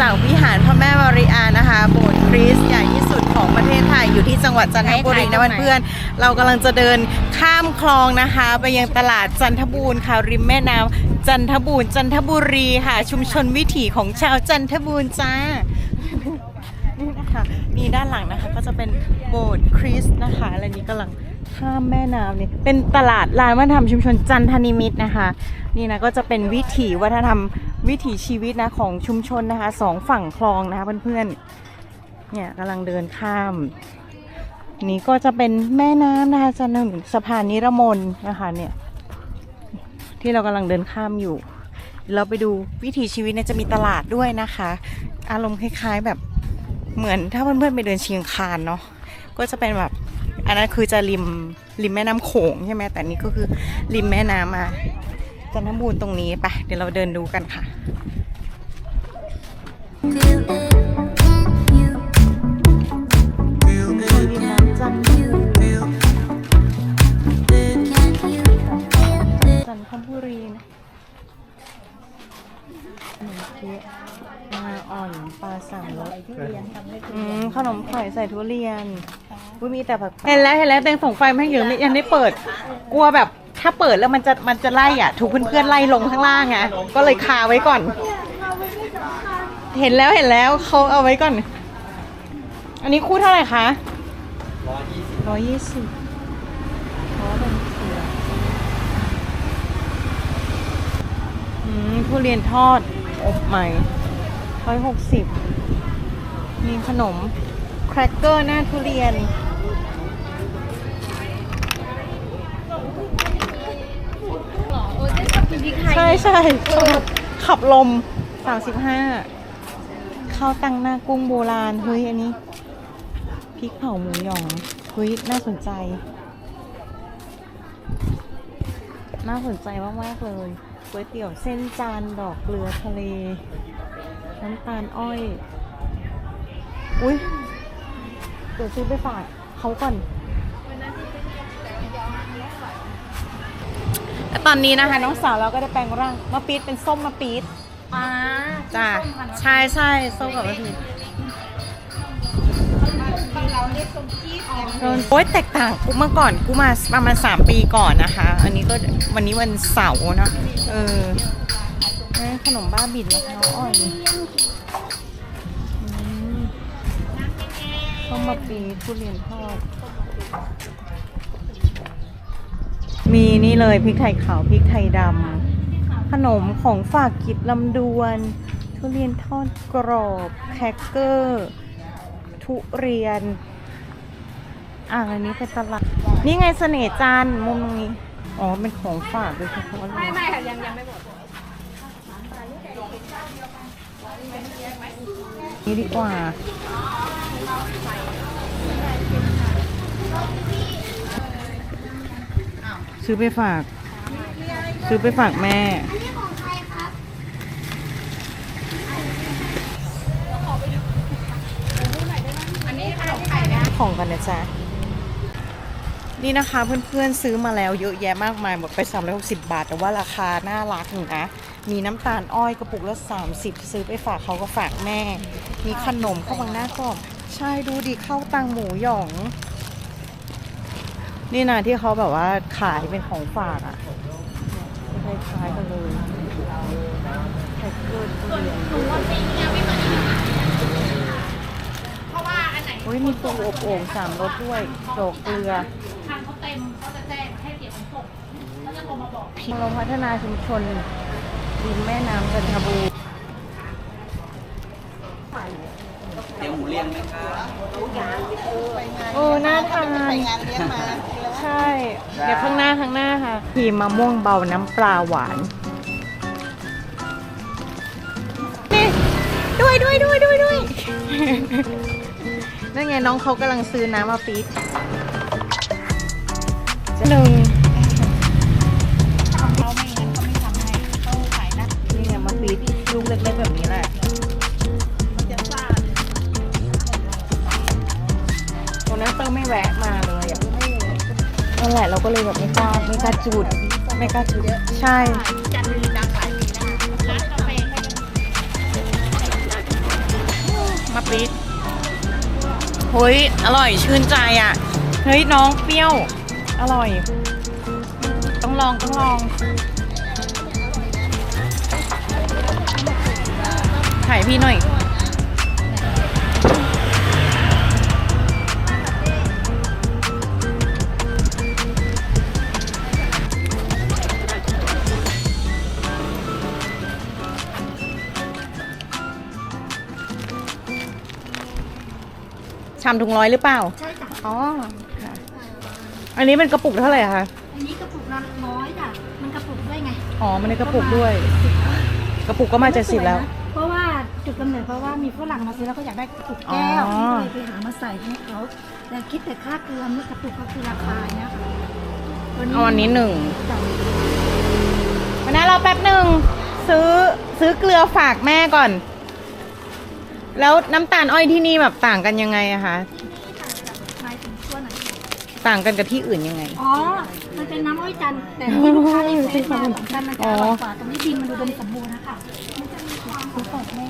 จากวิหารพระแม่วริอานะคะ โบสถ์คริสต์ใหญ่ที่สุดของประเทศไทยอยู่ที่จังหวัดจันทบุรีนะเพื่อนๆเรากำลังจะเดินข้ามคลองนะคะ ไปยังตลาดจันทบูรณ์ค่ะริมแม่น้ำจันทบูรณ์จันทบุรีค่ะ ชุมชนวิถีของชาวจันทบูรณ์จ้านี่นะคะนี่ด้านหลังนะคะก็จะเป็นโบสถ์คริสต์นะคะและนี่กำลังข้ามแม่น้ำนี่เป็นตลาดลานวัฒนธรรมชุมชนจันทนิมิตนะคะ นี่นะก็จะเป็นวิถีวัฒนธรรม วิถีชีวิตนะของชุมชนนะคะสองฝั่งคลองนะคะเพื่อนๆเนี่ยกำลังเดินข้าม นี่ก็จะเป็นแม่น้ำนะคะจันทนิมิตรสะพานนิรมนนะคะเนี่ยที่เรากำลังเดินข้ามอยู่ เราไปดูวิถีชีวิตเนี่ยจะมีตลาดด้วยนะคะ อารมณ์คล้าย ๆแบบเหมือนถ้าเพื่อนๆไปเดินเชียงคานเนาะก็จะเป็นแบบอันนั้นคือจะริมริมแม่น้ำโขงใช่ไหมแต่นี่ก็คือริมแม่น้ำมา จันทบูรณ์ตรงนี้ไปเดี๋ยวเราเดินดูกันค่ะจันทจันทบุรีนะขนมเค้กปลาอ่อนปลาสามรสอืมขนมไข่ใส่ทุเรียนอุ้ยมีแต่แบบเห็นแล้วเห็นแล้วแตงส่งไฟมาให้อยู่ไม่ยังได้เปิด กลัวแบบ ถ้าเปิดแล้วมันจะมันจะไล่อะ ถูกเพื่อนๆไล่ลงข้างล่างไงก็เลยคาไว้ก่อน เห็นแล้วเห็นแล้วเขาเอาไว้ก่อน อันนี้คู่เท่าไหร่คะร้อยยี่สิบร้อยยี่สิบทุเรียนทอดอบใหม่ร้อยหกสิบมีขนม แครกเกอร์หน้าทุเรียน ใช่ใช่ขับลม 35ข้าวตังหน้ากุ้งโบราณเฮ้ยอันนี้พริกเผาหมูหยองเฮ้ยน่าสนใจ น่าสนใจมากๆเลยก๋วยเตี๋ยวเส้นจานดอกเกลือทะเล น้ำตาลอ้อย อุ้ยเดี๋ยวซื้อไปฝากเขาก่อน และตอนนี้นะคะน้องสาวเราก็ได้แปลงร่างมะปี๊ดเป็นส้มมะปี๊ดอ่าจ้าใช่ใช่ส้มกับมะปี๊ดโอ้ยแตกต่างกูเมื่อก่อนกูมาประมาณสามปีก่อนนะคะ อันนี้ก็วันนี้วันเสาร์เนอะเออเอ้ยขนมบ้าบินมะพร้าวอ่อนอืมส้มมะปี๊ดทุเรียนทอด มีนี่เลยพริกไทยขาวพริกไทยดำขนมของฝากกิบลำดวน ทุเรียนทอดกรอบแครกเกอร์ ทุเรียน อ่าอันนี้เป็นตลาด นี่ไงเสน่ห์จันมุมตรงนี้ อ๋อ เป็นของฝากโดยเฉพาะไม่ไม่ค่ะยังยังไม่หมดนี่ดีกว่า ซื้อไปฝาก ซื้อไปฝากแม่ อันนี้ขนมไข่นะ ของกันนะจ๊ะ นี่นะคะเพื่อนๆซื้อมาแล้วเยอะแยะมากมายหมดไป 360 บาท แต่ว่าราคาน่ารักอยู่นะ มีน้ำตาลอ้อยกระปุกละ 30 ซื้อไปฝากเขาก็ฝากแม่ มีขนมข้าวบังหน้ากรอบใช่ดูดิข้าวตังหมูหยอง นี่นะที่เขาแบบว่าขายเป็นของฝากอะเนี่ยคล้ายๆกันเลยแพ็คเกอร์ทุเรียนเพราะว่าอันไหนอุ้ยมีปูอบโอ่งสามรสด้วยดอกเกลือทางเขาเต็มเขาจะแจ้งให้เกียรติขนส่งเขาจะโทรมาบอกพิมพ์พัฒนาชุมชนริมแม่น้ำจันทบูรณ์เดี๋ยวหมูเลี้ยงไหมครับโอ้น่าทาน ใช่ เดี๋ยวข้างหน้าข้างหน้าค่ะพีมะม่วงเบาน้ำปลาหวาน นี่ ด้วยด้วยด้วยด้วยด้วย นั่นไงน้องเขากำลังซื้อน้ำมาปี๊ดหนึ่ง นั่นแหละเราก็เลยแบบไม่กล้าไม่กล้าจูดไม่กล้าจูดใช่จันทร์ดังหลาปีดเฮ้ย อร่อยชื่นใจอะ เฮ้ย น้องเปรี้ยว อร่อย ต้องลองต้องลองถ่ายพี่หน่อย ชามถุงร้อยหรือเปล่า ใช่จ้ะอ๋อค่ะ อันนี้เป็นกระปุกเท่าไหร่คะ อันนี้กระปุกละร้อยจ้ะ มันกระปุกด้วยไงอ๋อ มันในกระปุกด้วย กระปุกก็มาเจ็ดสิบแล้ว เพราะว่าจุดกำเนิดเพราะว่ามีฝรั่งมาซื้อแล้วก็อยากได้กระปุกแก้วอ๋อ ก็เลยไปหามาใส่ให้เขาแต่คิดแต่ค่าเกลือนี่กระปุกก็คือราคาเนี่ยค่ะตัวเอาอันนี้หนึ่งจ้ะวันนั้นเราแป๊บหนึ่งซื้อซื้อเกลือฝากแม่ก่อน แล้วน้ำตาลอ้อยที่นี่แบบต่างกันยังไงอะคะหมายถึงตัวไหนต่างกันกับที่อื่นยังไง อ๋อ มันเป็นน้ำอ้อยจันทร์แต่ที่ลูกค้าได้ใช้มาเหมือนกันมันจะอร่อยกว่าตรงนี้ดินมันดูดมสมบูรณ์นะคะมันจะมีความสดแม่